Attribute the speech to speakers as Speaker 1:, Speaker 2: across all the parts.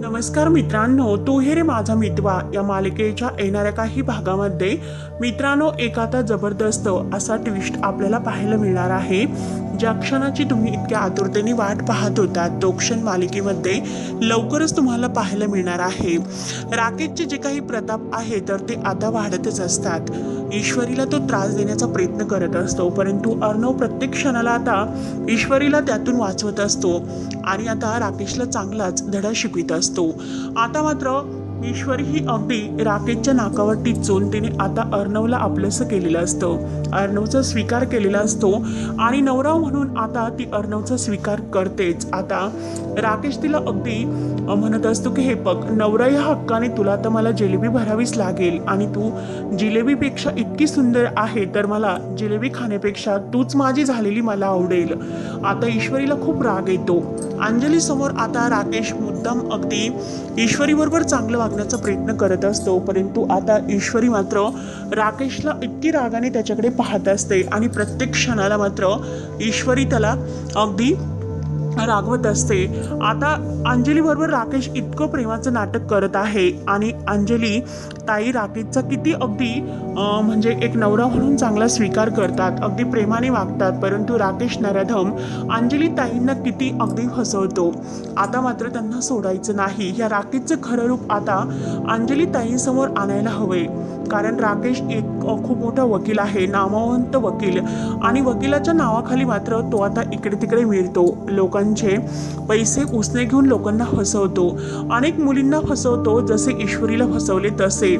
Speaker 1: नमस्कार मित्रांनो तू हे रे माझा मितवा. या मालिकेच्या येणाऱ्या काही भागामध्ये मित्रांनो एक आता जबरदस्त असा ट्विस्ट आपल्याला पाहायला मिळणार आहे. ज्या क्षणाची तुम्ही इतक्या आतुरतेने वाट पाहत होता तो क्षण मालिकेमध्ये लवकरच तुम्हाला पाहायला मिळणार आहे. राकेशचे जे काही प्रताप आहे तर ते आता वाढतच असतात. ईश्वरीला तो त्रास देण्याचा प्रयत्न करत असतो परंतु अर्णव प्रत्येक क्षणाला आता ईश्वरीला त्यातून वाचवत असतो आणि आता राकेशला चांगलाच धडा शिकवित असतो. आता मात्र ईश्वरी ही अगदी राकेशच्या नाकावर टिचून तिने आता अर्णवला आपलंसं केलेलं असतं. अर्णवचा स्वीकार केलेला असतो आणि नवरा म्हणून आता ती अर्णवचा स्वीकार करतेच. आता राकेश तिला अगदी म्हणत असतो की हे बघ नवरा या हक्काने तुला तर मला जिलेबी भरावीच लागेल आणि तू जिलेबीपेक्षा इतकी सुंदर आहे तर मला जिलेबी खाण्यापेक्षा तूच माझी झालेली मला आवडेल. आता ईश्वरीला खूप राग येतो. अंजली समोर आता राकेश मुद्दाम अगदी ईश्वरीबरोबर चांगलं वागण्याचा प्रयत्न करत असतो. परंतु आता ईश्वरी मात्र राकेशला इतकी रागाने त्याच्याकडे पाहत असते आणि प्रत्येक क्षणाला मात्र ईश्वरी त्याला अगदी रागवत असते. आता अंजली बरोबर राकेश इतकं प्रेमाचं नाटक करत आहे आणि अंजली ताई राकेशचा किती अगदी म्हणजे एक नवरा म्हणून चांगला स्वीकार करतात अगदी प्रेमाने वागतात परंतु राकेश नराधम अंजली ताईंना किती अगदी फसवतो. आता मात्र त्यांना सोडायचं नाही. या राकेशचं खरं रूप आता अंजली ताईंसमोर आणायला हवे कारण राकेश एक खूप मोठा वकील आहे नामवंत वकील. आणि वकिलाच्या नावाखाली मात्र तो आता इकडे तिकडे मिळतो. लोकांचे पैसे उसने घेऊन लोकांना फसवतो. अनेक मुलींना फसवतो जसे ईश्वरीला फसवले तसे.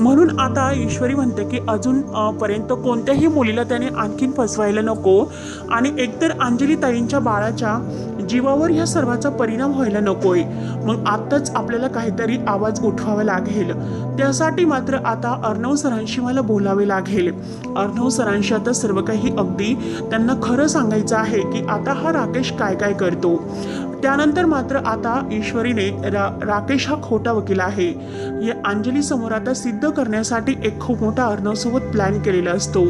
Speaker 1: म्हणून आता ईश्वरी म्हणते की अजून पर्यंत कोणत्याही मुलीला त्याने आणखीन फसवायला नको. आणि एकतर अंजली ताईंच्या बाळाच्या जीवावर ह्या सर्वाचा परिणाम व्हायला नकोय. मग आत्ताच आपल्याला काहीतरी आवाज उठवावा लागेल. त्यासाठी मात्र आता अर्णव सरांशी मला बोलावे लागेल. अर्णव सरांशी आता सर्व काही अगदी त्यांना खरं सांगायचं आहे की आता हा राकेश काय काय करतो. त्यानंतर मात्र आता ईश्वरीने रा राकेश हा खोटा वकील आहे. या अंजली समोर आता सिद्ध करण्यासाठी एक खूप मोठा अर्णवसोबत प्लॅन केलेला असतो.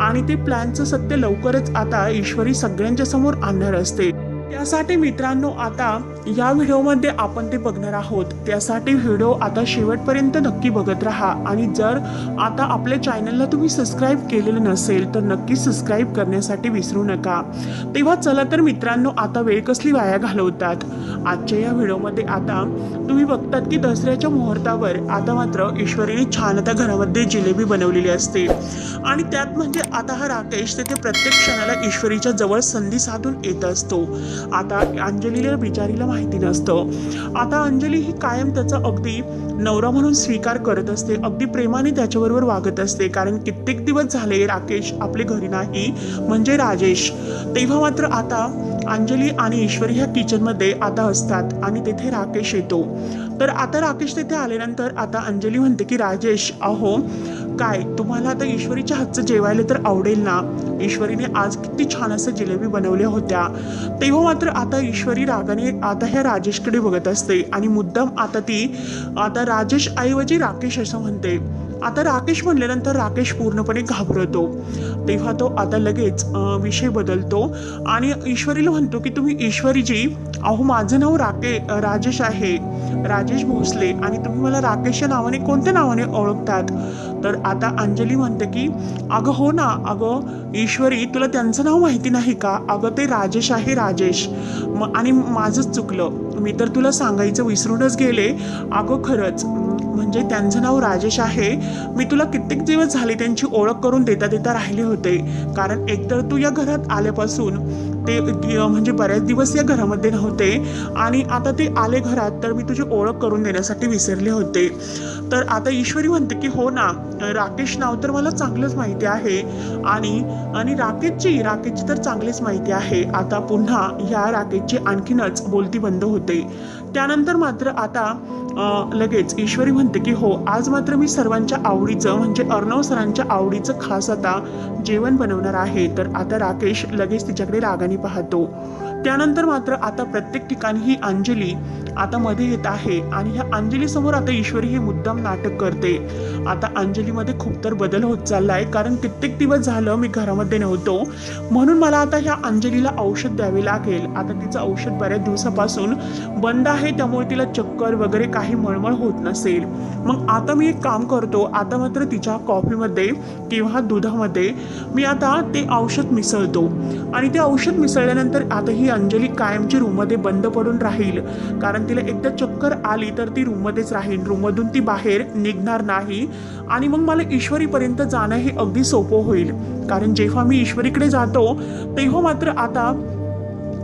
Speaker 1: आणि ते प्लॅनचं सत्य लवकरच आता ईश्वरी सगळ्यांच्या समोर आणणार असते. त्यासाठी मित्रांनो आता या व्हिडिओमध्ये आपण ते बघणार आहोत. त्यासाठी व्हिडिओ आता शेवटपर्यंत नक्की बघत राहा. आणि जर आता आपल्या चॅनलला तुम्ही सबस्क्राईब केलेलं नसेल तर नक्की सबस्क्राईब करण्यासाठी विसरू नका. तेव्हा चला तर मित्रांनो आता वेळ कसली वाया घालवतात? आजच्या या व्हिडिओमध्ये आता तुम्ही बघतात की दसऱ्याच्या मुहूर्तावर आता मात्र ईश्वरीने छान आता घरामध्ये जिलेबी बनवलेली असते. आणि त्यात म्हणजे आता हा राकेश तेथे प्रत्येक क्षणाला ईश्वरीच्या जवळ संधी साधून येत असतो. आता अंजलीला बिचारीला माहिती नसतं. आता अंजली ही कायम त्याचा अगदी नवरा म्हणून स्वीकार करत असते. अगदी प्रेमाने त्याच्याबरोबर वागत असते. कारण कित्येक दिवस झाले राकेश आपले घरी नाही म्हणजे राजेश. तेव्हा मात्र आता अंजली आणि ईश्वरी ह्या किचनमध्ये आता असतात आणि तेथे राकेश येतो. तर आता राकेश तिथे आल्यानंतर आता अंजली म्हणते की राजेश अहो काय? तुम्हाला आता ईश्वरीच्या हातचं जेवायला तर आवडेल ना? ईश्वरीने आज किती छान असं जिलेबी बनवल्या होत्या. तेव्हा मात्र आता ईश्वरी रागाने आता ह्या राजेशकडे बघत असते आणि मुद्दाम आता ती आता राजेश ऐवजी राकेश असं म्हणते. आता राकेश म्हणल्यानंतर राकेश पूर्णपणे घाबरतो. तेव्हा तो आता लगेच विषय बदलतो आणि ईश्वरीला म्हणतो की तुम्ही ईश्वरीजी अहो माझं नाव राके राजेश आहे. राजेश भोसले आणि तुम्ही मला राकेशच्या नावाने कोणत्या नावाने ओळखतात? तर आता अंजली म्हणते की अगं हो ना अगं ईश्वरी तुला त्यांचं नाव माहिती नाही का? अगं ते राजेश आहे राजेश. म आणि माझंच चुकलं. मी तर तुला सांगायचं विसरूनच गेले. अगं खरंच म्हणजे त्यांचं नाव राजेश आहे. मी तुला कित्येक दिवस झाले त्यांची ओळख करून देता देता राहिले होते. कारण एकतर तू या घरात आल्यापासून ते म्हणजे बऱ्याच दिवस या घरामध्ये नव्हते आणि आता ते आले घरात तर मी तुझी ओळख करून देण्यासाठी विसरले होते. तर आता ईश्वरी म्हणते की हो ना राकेश नाव तर मला चांगलंच माहिती आहे आणि आणि राकेशची राकेशची तर चांगलीच माहिती आहे. आता पुन्हा ह्या राकेशची आणखीनच बोलती बंद होते. त्यानंतर मात्र आता लगेच ईश्वरी म्हणते की हो आज मात्र मी सर्वांच्या आवडीचं म्हणजे अर्णव सरांच्या आवडीचं खास आता जेवण बनवणार आहे. तर आता राकेश लगेच तिच्याकडे रागाने पाहतो. त्यानंतर मात्र आता प्रत्येक ठिकाणी ही अंजली आता मध्ये येत आहे आणि ह्या अंजलीसमोर आता ईश्वरी हे मुद्दाम नाटक करते. आता अंजलीमध्ये खूप तर बदल होत चालला आहे कारण कित्येक दिवस झालं मी घरामध्ये नव्हतो. म्हणून मला आता ह्या अंजलीला औषध द्यावे लागेल. आता तिचं औषध बऱ्याच दिवसापासून बंद आहे त्यामुळे तिला चक्कर वगैरे काही मळमळ होत नसेल. मग आता मी एक काम करतो आता मात्र तिच्या कॉफीमध्ये किंवा दुधामध्ये मी आता ते औषध मिसळतो. आणि ते औषध मिसळल्यानंतर आता ही अंजली कायमची रूममध्ये बंद पडून राहील. कारण तिला एकदा चक्कर आली तर ती रूममध्येच राहील. रूममधून ती बाहेर निघणार नाही. आणि मग मला ईश्वरीपर्यंत जाणं हे अगदी सोपं होईल. कारण जेव्हा मी ईश्वरीकडे जातो तेव्हा मात्र आता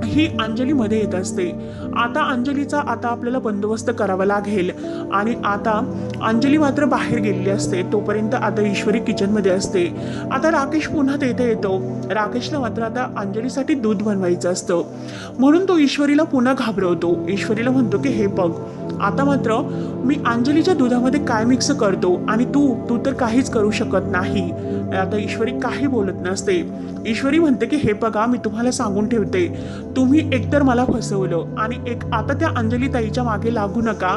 Speaker 1: ही अंजलीमध्ये येत असते. आता अंजलीचा आता आपल्याला बंदोबस्त करावा लागेल. आणि आता अंजली मात्र बाहेर गेलेली असते. तोपर्यंत आता ईश्वरी किचनमध्ये असते. आता राकेश पुन्हा तेथे येतो. राकेशला मात्र आता अंजलीसाठी दूध बनवायचं असतं. म्हणून तो ईश्वरीला पुन्हा घाबरवतो. ईश्वरीला म्हणतो की हे बघ आता मात्र मी अंजलीच्या दुधामध्ये काय मिक्स करतो आणि तू तू तर काहीच करू शकत नाही. आता ईश्वरी काही बोलत नसते. ईश्वरी म्हणते की हे बघा मी तुम्हाला सांगून ठेवते. तुम्ही एकतर मला फसवलं आणि एक आता त्या अंजली ताईच्या मागे लागू नका.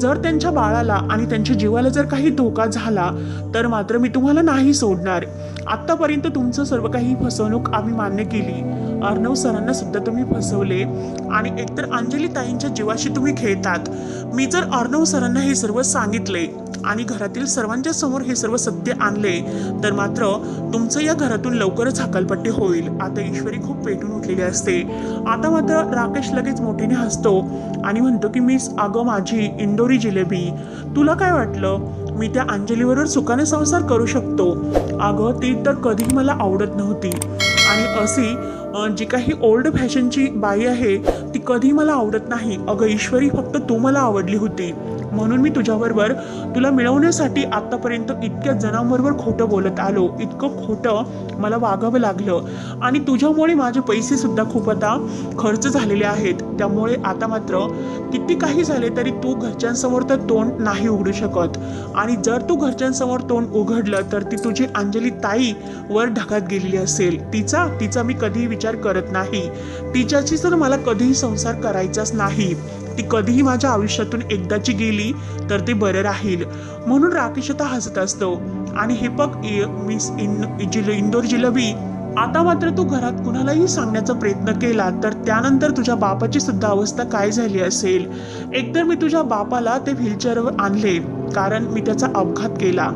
Speaker 1: जर त्यांच्या बाळाला आणि त्यांच्या जीवाला जर काही धोका झाला तर मात्र मी तुम्हाला नाही सोडणार. आत्तापर्यंत तुमचं सर्व काही फसवणूक आम्ही मान्य केली. अर्णव सरांना सुद्धा तुम्ही फसवले. आणि एकतर अंजली ताईंच्या जीवाशी तुम्ही खेळतात. मी जर अर्णव सरांना हे सर्व सांगितले आणि घरातील सर्वांच्या समोर हे सर्व सत्य आणले तर मात्र तुमचं या घरातून लवकरच हकालपट्टी होईल. आता ईश्वरी खूप पेटून उठलेली असते. आता मात्र राकेश लगेच मोठीने हसतो आणि म्हणतो की मी अगं माझी इंदोरी जिलेबी तुला काय वाटलं? मी त्या अंजलीबरोबर सुखाने संसार करू शकतो. अगं ती तर कधीही मला आवडत नव्हती. आणि अशी जी काही ओल्ड फॅशनची बाई आहे ती कधी मला आवडत नाही. अगं ईश्वरी फक्त तू मला आवडली होती. म्हणून मी तुझ्याबरोबर तुला मिळवण्यासाठी आत्तापर्यंत इतक्या जणांबरोबर खोटं बोलत आलो. इतकं खोटं मला वागावं लागलं. आणि तुझ्यामुळे माझे पैसेसुद्धा खूप आता खर्च झालेले आहेत. त्यामुळे आता मात्र किती काही झाले तरी तू घरच्यांसमोर तर तोंड नाही उघडू शकत. आणि जर तू घरच्यांसमोर तोंड उघडलं तर ती तुझी अंजली ताई वर ढगात गेलेली असेल. तिचा तिचा मी कधीही विचार करत नाही. तिच्याशी तर मला कधीही संसार करायचाच नाही. ती कधीही माझ्या आयुष्यातून एकदाची गेली तर ते बरं राहील. म्हणून राकेश आता हसत असतो. आणि हे बघ मिस इन जिल इंदोर जिलबी आता मात्र तू घरात कुणालाही सांगण्याचा प्रयत्न केला तर त्यानंतर तुझ्या बापाची सुद्धा अवस्था काय झाली असेल? एकतर मी तुझ्या बापाला ते व्हीलचेअरवर आणले कारण मी त्याचा अपघात केला.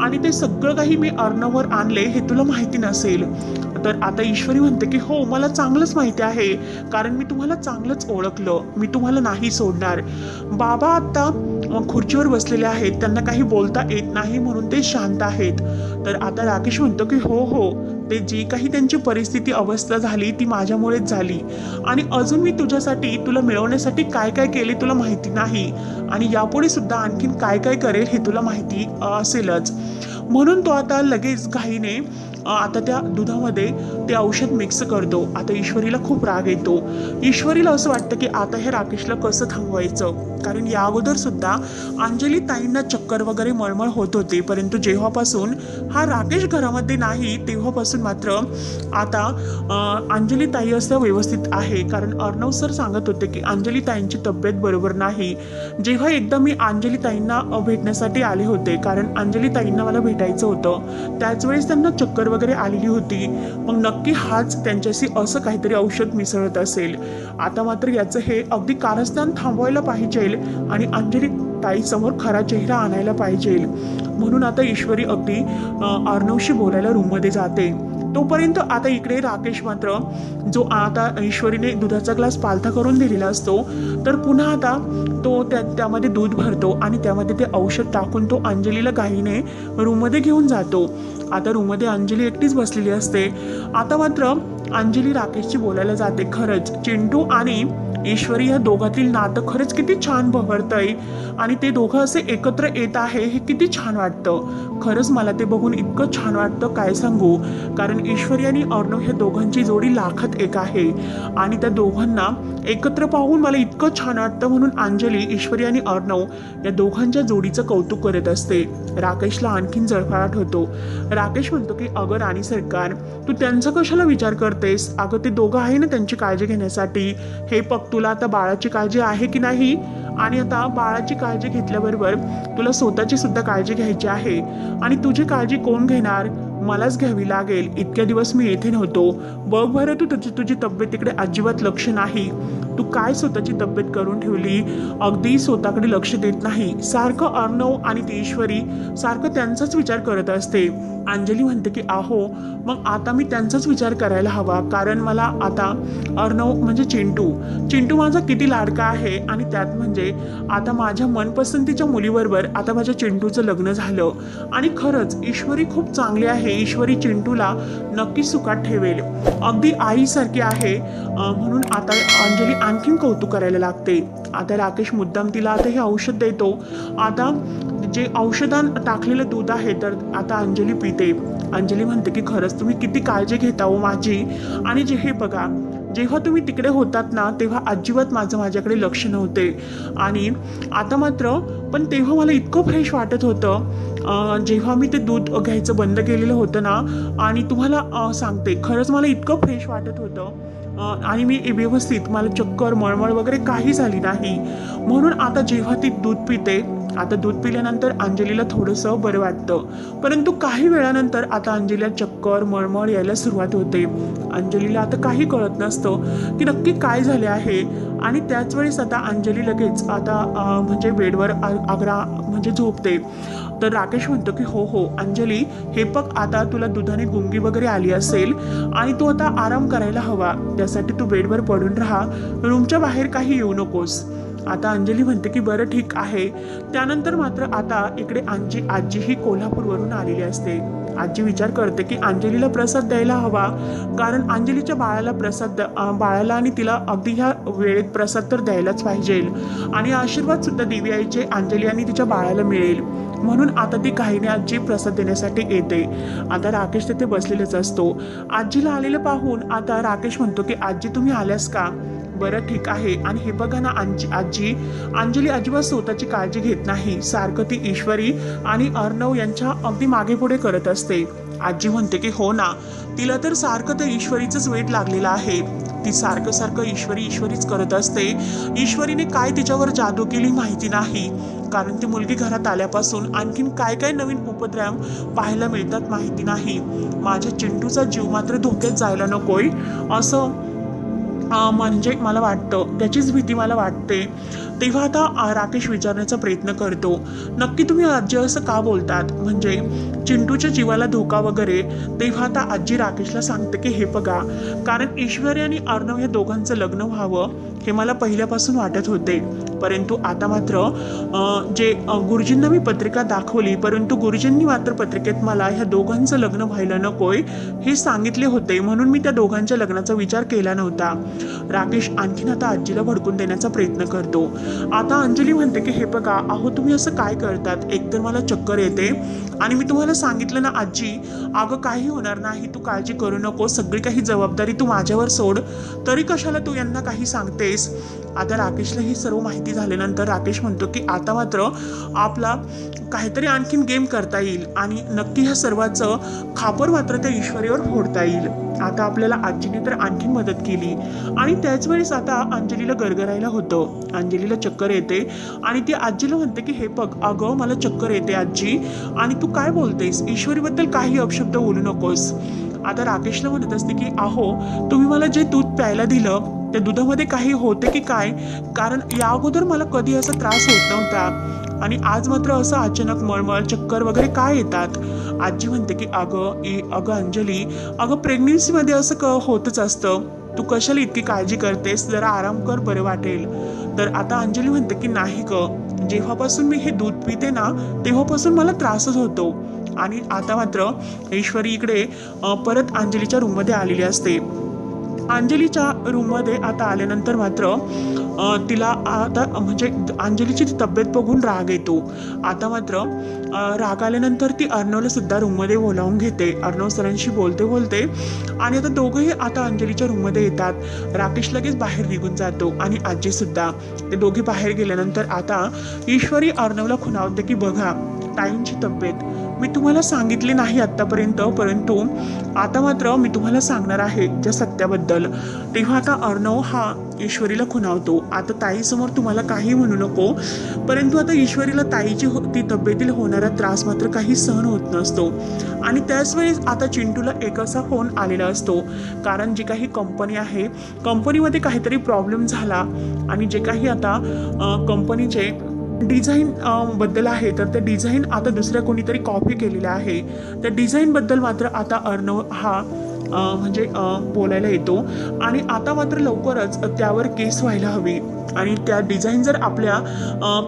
Speaker 1: आणि ते सगळं काही मी अर्णवर आणले हे तुला माहिती नसेल. तर आता ईश्वरी म्हणते की हो मला चांगलंच माहिती आहे. कारण मी तुम्हाला चांगलंच ओळखलं. मी तुम्हाला नाही सोडणार. बाबा आता खुर्चीवर बसलेले आहेत. त्यांना काही बोलता येत नाही म्हणून ते शांत आहेत. तर आता राकेश म्हणतो की हो हो. ते जी काही त्यांची परिस्थिती अवस्था झाली ती माझ्यामुळेच झाली. आणि अजून मी तुझ्यासाठी तुला मिळवण्यासाठी काय काय केले तुला माहिती नाही. आणि यापुढे सुद्धा आणखीन काय काय करेल हे तुला माहिती असेलच. म्हणून तो आता लगेच घाईने आता त्या दुधामध्ये ते औषध मिक्स करतो. आता ईश्वरीला खूप राग येतो. ईश्वरीला असं वाटतं की आता हे राकेशला कसं थांबवायचं? कारण या अगोदर सुद्धा अंजली ताईंना चक्कर वगैरे मळमळ होत होती. परंतु जेव्हापासून हा राकेश घरामध्ये नाही तेव्हापासून मात्र आता अंजली ताई असं व्यवस्थित आहे. कारण अर्णव सर सांगत होते की अंजली ताईंची तब्येत बरोबर नाही. जेव्हा एकदा मी अंजली ताईंना भेटण्यासाठी आले होते कारण अंजली ताईंना मला भेटायचं होतं त्याच वेळेस त्यांना चक्कर वगैरे आलेली होती. मग नक्की हाच त्यांच्याशी असं काहीतरी औषध मिसळत असेल. आता मात्र याचं हे अगदी कारस्थान थांबवायला पाहिजे आणि अंजली ताईसमोर खरा चेहरा आणायला पाहिजे. म्हणून आता ईश्वरी अगदी अर्णवशी बोलायला रूममध्ये जाते. तोपर्यंत आता इकडे राकेश मात्र जो आता ईश्वरीने दुधाचा ग्लास पालथा करून दिलेला असतो तर पुन्हा आता तो त्या त्यामध्ये दूध भरतो आणि त्यामध्ये ते औषध टाकून तो अंजलीला गाईने रूममध्ये घेऊन जातो. आता रूममध्ये अंजली एकटीच बसलेली असते. आता मात्र अंजली राकेशची बोलायला जाते. खरंच चिंटू आणि ईश्वरी या दोघातील नातं खरंच किती छान बहरतंय आणि ते दोघं असे एकत्र येत आहे हे किती छान वाटतं. खरंच मला ते बघून इतकं छान वाटतं काय सांगू? कारण ईश्वरी आणि अर्णव ह्या दोघांची जोडी लाखात एक आहे. आणि त्या दोघांना एकत्र पाहून मला इतकं छान वाटतं म्हणून अंजली ईश्वरी आणि अर्णव या दोघांच्या जोडीचं कौतुक करत असते. राकेशला आणखीन जळफळाट होतो. राकेश म्हणतो की अगं राणी सरकार तू त्यांचा कशाला विचार करतेस? अगं ते दोघं आहे ना त्यांची काळजी घेण्यासाठी. हे तुला आता बाळाची काळजी आहे की नाही? आणि आता बाळाची काळजी घेतल्याबरोबर तुला स्वतःची सुद्धा काळजी घ्यायची आहे. आणि तुझी काळजी कोण घेणार? मलाच घ्यावी लागेल. इतक्या दिवस मी येथे नव्हतो. बघ बरं तू तुझी तुझी तब्येत तिकडे अजिबात लक्ष नाही. तू काय स्वतःची तब्येत करून ठेवली? अगदी स्वतःकडे लक्ष देत नाही. सारखं अर्णव आणि ती ईश्वरी सारखं त्यांचाच विचार करत असते. अंजली म्हणते की आहो मग आता मी त्यांचाच विचार करायला हवा. कारण मला आता अर्णव म्हणजे चिंटू. चिंटू माझा किती लाडका आहे आणि त्यात म्हणजे आता माझ्या मनपसंतीच्या मुलीबरोबर आता माझ्या चिंटूचं लग्न झालं. आणि खरंच ईश्वरी खूप चांगली आहे. ईश्वरी चिंटूला नक्की सुखात ठेवेल. अगदी आईसारखी आहे म्हणून आता अंजली आणखीन कौतुक करायला लागते. आता राकेश मुद्दाम तिला आता हे औषध देतो. आता जे औषधान टाकलेलं दूध आहे तर आता अंजली पिते. अंजली म्हणते की खरंच तुम्ही किती काळजी घेता हो माझी. आणि जे हे बघा जेव्हा तुम्ही तिकडे होतात ना तेव्हा अजिबात माझं माझ्याकडे लक्ष नव्हते. आणि आता मात्र पण तेव्हा मला इतकं फ्रेश वाटत होतं जेव्हा मी ते दूध घ्यायचं बंद केलेलं होतं ना आणि तुम्हाला सांगते खरंच मला इतकं फ्रेश वाटत होतं आणि मी व्यवस्थित मला चक्कर मळमळ वगैरे काही झाली नाही. म्हणून आता जेव्हा ती दूध पिते आता दूध पिल्यानंतर अंजलीला थोडंसं बरं वाटतं. परंतु काही वेळानंतर आता अंजलीला चक्कर मळमळ यायला सुरुवात होते. अंजलीला आता काही कळत नसतं की नक्की काय झाले आहे. आणि त्याच वेळेस आता अंजली लगेच आता म्हणजे बेडवर आग्रा म्हणजे झोपते. तर राकेश म्हणतो की हो हो अंजली हे बघ आता तुला दुधाने गुंगी वगैरे आली असेल आणि तू आता आराम करायला हवा. त्यासाठी तू बेडवर पडून राहा. रूमच्या बाहेर काही येऊ नकोस. आता अंजली म्हणते की बरं ठीक आहे. त्यानंतर मात्र आता इकडे आजी आजी ही कोल्हापूरवरून आलेली असते. आजी विचार करते की अंजलीला प्रसाद द्यायला हवा. कारण अंजलीच्या बाळाला प्रसाद द- बाळाला आणि तिला अगदी ह्या वेळेत प्रसाद तर द्यायलाच पाहिजे. आणि आशीर्वाद सुद्धा देवी आईचे अंजली आणि तिच्या बाळाला मिळेल. म्हणून आता ती काहीने आजी प्रसाद देण्यासाठी येते. आता राकेश तिथे बसलेलाच असतो. आजीला आलेलं पाहून आता राकेश म्हणतो की आजी तुम्ही आल्यास का? बरं ठीक आहे. आणि हे बघा ना आजी आजी. अंजली अजिबात स्वतःची काळजी घेत नाही. सारखं ती ईश्वरी आणि अर्णव यांच्या अगदी मागे पुढे करत असते. आजी म्हणते की हो ना तिला तर सारखं ते ईश्वरीचंच वेट लागलेलं आहे. ती सारखं सारखं ईश्वरी ईश्वरीच करत असते. ईश्वरीने काय तिच्यावर जादू केली माहिती नाही. कारण ती मुलगी घरात आल्यापासून आणखीन काय काय नवीन उपद्रव पाहायला मिळतात माहिती नाही. माझ्या चिंटूचा जीव मात्र धोक्यात जायला नकोय. असं म्हणजे मला वाटतं त्याचीच भीती मला वाटते. तेव्हा आता राकेश विचारण्याचा प्रयत्न करतो नक्की तुम्ही आजी असं का बोलतात? म्हणजे चिंटूच्या जीवाला धोका वगैरे. तेव्हा आता आजी राकेशला सांगते की हे बघा कारण ईश्वरी आणि अर्णव या दोघांचं लग्न व्हावं हे मला पहिल्यापासून वाटत होते. परंतु आता मात्र जे गुरुजींना मी पत्रिका दाखवली परंतु गुरुजींनी मात्र पत्रिकेत मला ह्या दोघांचं लग्न व्हायला नकोय हे सांगितले होते म्हणून मी त्या दोघांच्या लग्नाचा विचार केला नव्हता. राकेश आणखीन आता आजीला भडकून देण्याचा प्रयत्न करतो. आता अंजली म्हणते की हे बघा अहो तुम्ही असं काय करतात? एकतर मला चक्कर येते आणि मी तुम्हाला सांगितलं ना आजी अगं काही होणार नाही तू काळजी करू नको सगळी काही जबाबदारी तू माझ्यावर सोड. तरी कशाला तू यांना काही सांगतेस? आता राकेशला ही सर्व माहिती झाल्यानंतर राकेश म्हणतो की आता मात्र आपला काहीतरी आणखीन गेम करता येईल आणि नक्की ह्या सर्वाचं खापर मात्र त्या ईश्वरीवर फोडता येईल. आता आपल्याला आजीने तर आणखीन मदत केली. आणि त्याच वेळेस आता अंजलीला गरगरायला होतं. अंजलीला चक्कर येते आणि ती आजीला म्हणते की हे बघ अगं मला चक्कर येते आजी. आणि तू काय बोलतेस? ईश्वरीबद्दल काही अपशब्द बोलू नकोस. आता राकेशला म्हणत असते की अहो तुम्ही मला जे दूध प्यायला दिलं त्या दुधामध्ये काही होते की काय? कारण या अगोदर मला कधी असा त्रास होत नव्हता. आणि आज मात्र असं अचानक मळमळ चक्कर वगैरे काय येतात? आजी म्हणते की अगं ए अगं अंजली अगं प्रेग्नेन्सीमध्ये असं क होतच असतं. तू कशाला इतकी काळजी करतेस? जरा आराम कर बरं वाटेल. तर आता अंजली म्हणते की नाही ग. जेव्हापासून मी हे दूध पिते ना तेव्हापासून मला त्रासच होतो. आणि आता मात्र ईश्वरी इकडे परत अंजलीच्या रूममध्ये आलेली असते. अंजलीच्या रूममध्ये आता आल्यानंतर मात्र तिला आता म्हणजे अंजलीची ती तब्येत बघून राग येतो. आता मात्र राग आल्यानंतर ती अर्णवला सुद्धा रूममध्ये बोलावून घेते. अर्णव सरांशी बोलते बोलते आणि आता दोघंही आता अंजलीच्या रूममध्ये येतात. राकेश लगेच बाहेर निघून जातो आणि आजीसुद्धा ते दोघे बाहेर गेल्यानंतर आता ईश्वरी अर्णवला खुणावते की बघा ताईंची तब्येत मी तुम्हाला सांगितले नाही आत्तापर्यंत परंतु आता मात्र मी तुम्हाला सांगणार आहे त्या सत्याबद्दल. तेव्हा आता अर्णव हा ईश्वरीला खुणावतो. आता ताईसमोर तुम्हाला काही म्हणू नको परंतु आता ईश्वरीला ताईची हो ती तब्येतील होणारा त्रास मात्र काही सहन होत नसतो. आणि त्याच वेळेस आता चिंटूला एक असा फोन आलेला असतो. कारण जी काही कंपनी आहे कंपनीमध्ये काहीतरी प्रॉब्लेम झाला आणि जे काही आता कंपनीचे डिझाईन बद्दल आहे तर ते डिझाईन आता दुसऱ्या कोणीतरी कॉपी केलेलं आहे. त्या डिझाईनबद्दल मात्र आता अर्णव हा म्हणजे बोलायला येतो. आणि आता मात्र लवकरच त्यावर केस व्हायला हवी. आणि त्या डिझाईन जर आपल्या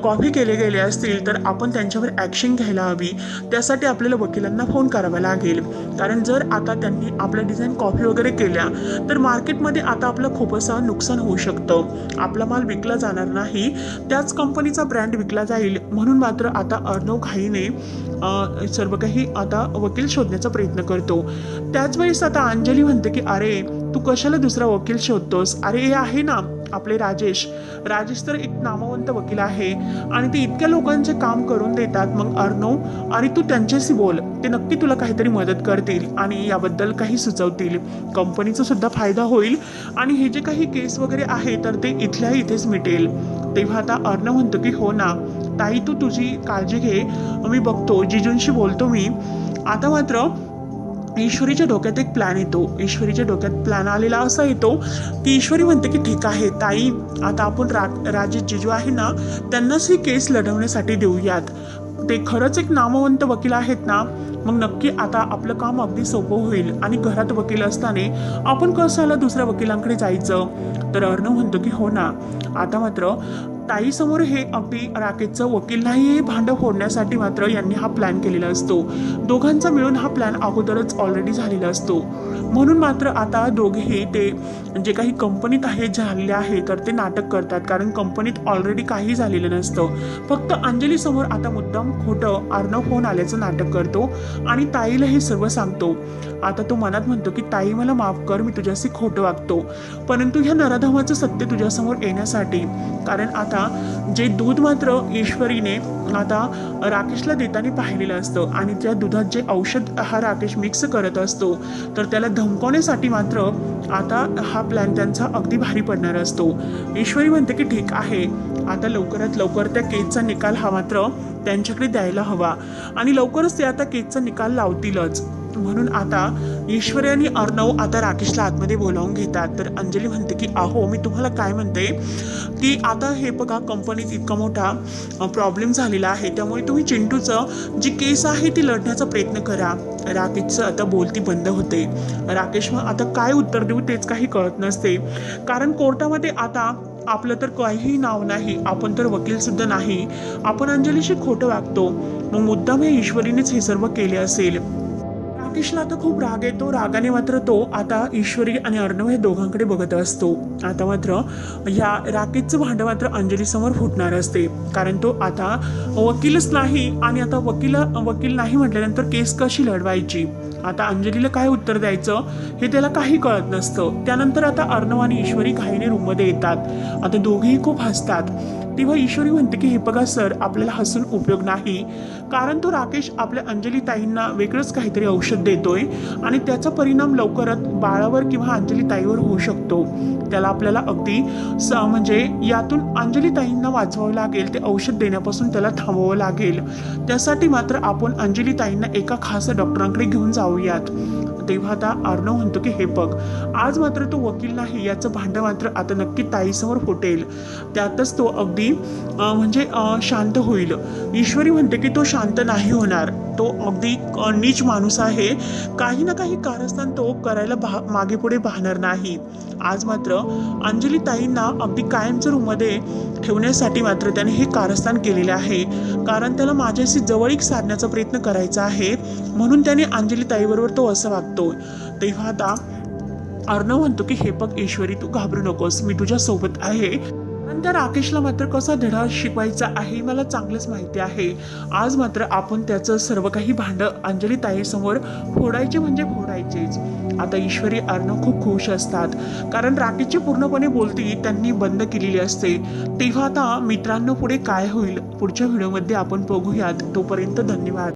Speaker 1: कॉपी केले गेले असतील तर आपण त्यांच्यावर ॲक्शन घ्यायला हवी. त्यासाठी आपल्याला वकिलांना फोन करावा लागेल. कारण जर आता त्यांनी आपल्या डिझाईन कॉपी वगैरे केल्या तर मार्केटमध्ये आता आपलं खूप असं नुकसान होऊ शकतं. आपला माल विकला जाणार नाही त्याच कंपनीचा ब्रँड विकला जाईल. म्हणून मात्र आता अर्णव घाईने सर्व काही आता वकील शोधण्याचा प्रयत्न करतो. त्याच वेळेस आता अंजली म्हणते की अरे तू कशाला दुसरा वकील शोधतोस? अरे हे आहे ना आपले राजेश. राजेश तर एक नामवंत वकील आहे आणि ते इतक्या लोकांचे काम करून देतात. मग अर्णव आणि तू त्यांच्याशी बोल. ते नक्की तुला काहीतरी मदत करतील आणि याबद्दल काही सुचवतील. कंपनीचा सुद्धा फायदा होईल आणि हे जे काही केस वगैरे आहे तर ते इथल्या इथेच मिटेल. तेव्हा आता अर्णव म्हणतो की हो ना ताई तू तुझी काळजी घे. मी बघतो. जिजूंशी बोलतो मी. आता मात्र ईश्वरीच्या डोक्यात एक प्लॅन येतो. ईश्वरीच्या डोक्यात प्लॅन आलेला असा येतो की ईश्वरी म्हणते की ठीक आहे ताई आता आपण रा राजेश जिजू आहे ना त्यांनाच ही केस लढवण्यासाठी देऊयात. ते खरंच एक नामवंत वकील आहेत ना मग नक्की आता आपलं काम अगदी सोपं होईल. आणि घरात वकील असताना आपण कशाला दुसऱ्या वकिलांकडे जायचं? तर अर्णव म्हणतो की हो ना. आता मात्र ताईसमोर हे अगदी राकेशचं वकील नाही हे भांडं फोडण्यासाठी मात्र यांनी हा प्लॅन केलेला असतो. दोघांचा मिळून हा प्लॅन अगोदरच ऑलरेडी झालेला असतो. म्हणून मात्र आता दोघेही ते जे काही कंपनीत आहे झालेले आहे तर ते नाटक करतात. कारण कंपनीत ऑलरेडी काही झालेलं नसतं. फक्त अंजली समोर आता मुद्दाम खोटं अर्णव फोन आल्याचं नाटक करतो आणि ताईला हे सर्व सांगतो. आता तो मनात म्हणतो की ताई मला माफ कर मी तुझ्याशी खोटं वागतो. परंतु ह्या नराधमाचं सत्य तुझ्यासमोर येण्यासाठी. कारण आता जे दूध मात्र ईश्वरीने आता राकेशला देताना पाहिलेलं असतं आणि त्या दुधात जे औषध हा राकेश मिक्स करत असतो तर त्याला धमकवण्यासाठी मात्र आता हा प्लॅन त्यांचा अगदी भारी पडणार असतो. ईश्वरी म्हणते की ठीक आहे आता लवकरात लवकर त्या केसचा निकाल हा मात्र त्यांच्याकडे द्यायला हवा. आणि लवकरच ते आता केसचा निकाल लावतीलच. म्हणून आता ईश्वरी आणि अर्णव आता राकेशला आतमध्ये बोलावून घेतात. तर अंजली म्हणते की अहो मी तुम्हाला काय म्हणते? की आता हे बघा कंपनीत इतका मोठा प्रॉब्लेम झालेला आहे. त्यामुळे तुम्ही चिंटूचं जी केस आहे ती लढण्याचा प्रयत्न करा. राकेशचं आता बोलती बंद होते. राकेश मग आता काय उत्तर देऊ तेच काही कळत नसते. कारण कोर्टामध्ये आता आपलं तर काहीही नाव नाही आपण तर वकीलसुद्धा नाही. आपण अंजलीशी खोटं वागतो. मग मुद्दाम हे ईश्वरीनेच हे सर्व केले असेल. राकेशला आता खूप राग येतो. रागाने मात्र तो आता ईश्वरी आणि अर्णव हे दोघांकडे बघत असतो. आता मात्र या राकेशचं भांडं मात्र अंजलीसमोर फुटणार असते. कारण तो आता वकीलच नाही आणि आता वकील वकील नाही म्हटल्यानंतर केस कशी लढवायची? आता अंजलीला काय उत्तर द्यायचं हे त्याला काही कळत नसतं. त्यानंतर आता अर्णव आणि ईश्वरी घाईने रूममध्ये येतात. आता दोघेही खूप हसतात. तेव्हा ईश्वरी म्हणते की हे बघा सर आपल्याला हसून उपयोग नाही. कारण तो राकेश आपल्या अंजली ताईंना वेगळंच काहीतरी औषध देतोय आणि त्याचा परिणाम लवकरच बाळावर किंवा अंजली ताईवर होऊ शकतो. त्याला आपल्याला अगदी स म्हणजे यातून अंजली ताईंना वाचवावं लागेल ते औषध देण्यापासून त्याला थांबवावं लागेल. त्यासाठी मात्र आपण अंजली ताईंना एका खास डॉक्टरांकडे घेऊन जाऊयात. तेव्हा आता अर्णव म्हणतो की हे बघ आज मात्र तो वकील नाही याचं भांडं मात्र आता नक्की ताईसमोर फुटेल. त्यातच तो अगदी अं, म्हणजे शांत होईल. ईश्वरी म्हणते की तो शांत नाही होणार. तो अगदी नीच माणूस आहे. काही ना काही कारस्थान तो करायला भा मागे पुढे पाहणार नाही. आज मात्र अंजली ताईंना अगदी कायमचं रूममध्ये ठेवण्यासाठी मात्र त्याने हे कारस्थान केलेले आहे. कारण त्याला माझ्याशी जवळीक साधण्याचा प्रयत्न करायचा आहे. म्हणून त्याने अंजली ताईबरोबर तो असं वागतो. तेव्हा आता अर्णव म्हणतो की हे बघ ईश्वरी तू घाबरू नकोस. मी तुझ्या सोबत आहे. पण त्या राकेशला मात्र कसा धडा शिकवायचा आहे मला चांगलंच माहिती आहे. आज मात्र आपण त्याचं सर्व काही भांड अंजली ताईसमोर फोडायचे म्हणजे फोडायचेच. आता ईश्वरी अर्णव खूप खुश असतात. कारण राकेशची पूर्णपणे बोलती त्यांनी बंद केलेली असते. तेव्हा आता मित्रांनो पुढे काय होईल पुढच्या व्हिडिओमध्ये आपण बघूयात. तोपर्यंत धन्यवाद.